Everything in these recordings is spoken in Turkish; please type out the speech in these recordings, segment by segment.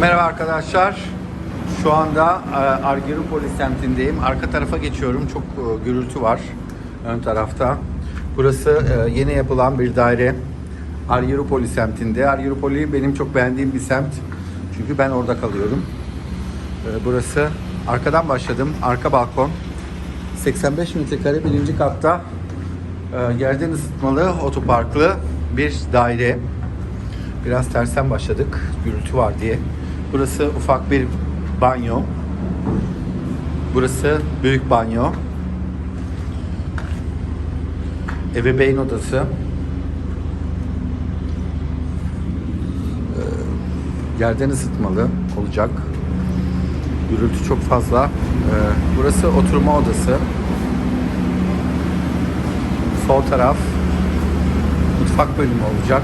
Merhaba arkadaşlar. Şu anda e, Argyropolis semtindeyim. Arka tarafa geçiyorum. Çok e, gürültü var ön tarafta. Burası e, yeni yapılan bir daire. Argyropolis semtinde. Argyropoli benim çok beğendiğim bir semt. Çünkü ben orada kalıyorum. Burası arkadan başladım. Arka balkon. 85 metrekare birinci katta yerden ısıtmalı otoparklı bir daire. Biraz tersten başladık. Gürültü var diye. Burası ufak bir banyo. Burası büyük banyo. Ebeveyn odası. Ee, Yerden ısıtmalı olacak. Gürültü çok fazla. Ee, Burası oturma odası. Sol taraf mutfak bölümü olacak.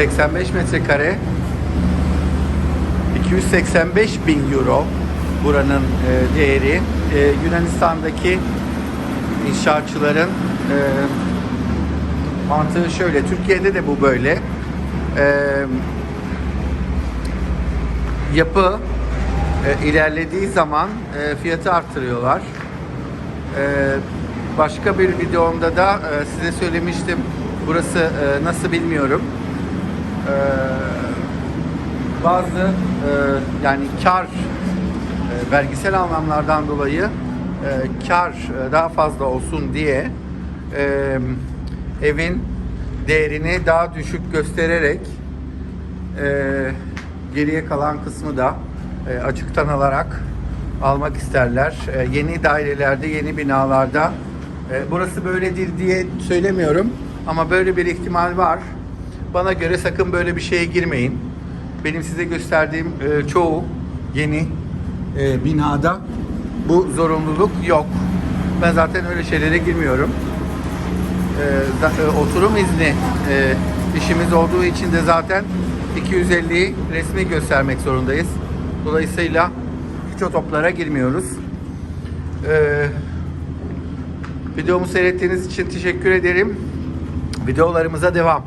85 metrekare 285 bin euro buranın e, değeri. E, Yunanistan'daki inşaatçıların e, mantığı şöyle. Türkiye'de de bu böyle. E, yapı e, ilerlediği zaman e, fiyatı arttırıyorlar. E, başka bir videomda da e, size söylemiştim. Burası e, nasıl bilmiyorum. E, bazı e, yani kar e, vergisel anlamlardan dolayı e, kar e, daha fazla olsun diye e, evin değerini daha düşük göstererek e, geriye kalan kısmı da e, açıktan alarak almak isterler. E, yeni dairelerde, yeni binalarda e, burası böyledir diye söylemiyorum ama böyle bir ihtimal var. Bana göre sakın böyle bir şeye girmeyin. Benim size gösterdiğim e, çoğu yeni e, binada bu zorunluluk yok. Ben zaten öyle şeylere girmiyorum. E, za- e, oturum izni e, işimiz olduğu için de zaten 250'yi resmi göstermek zorundayız. Dolayısıyla hiç o toplara girmiyoruz. E, videomu seyrettiğiniz için teşekkür ederim. Videolarımıza devam.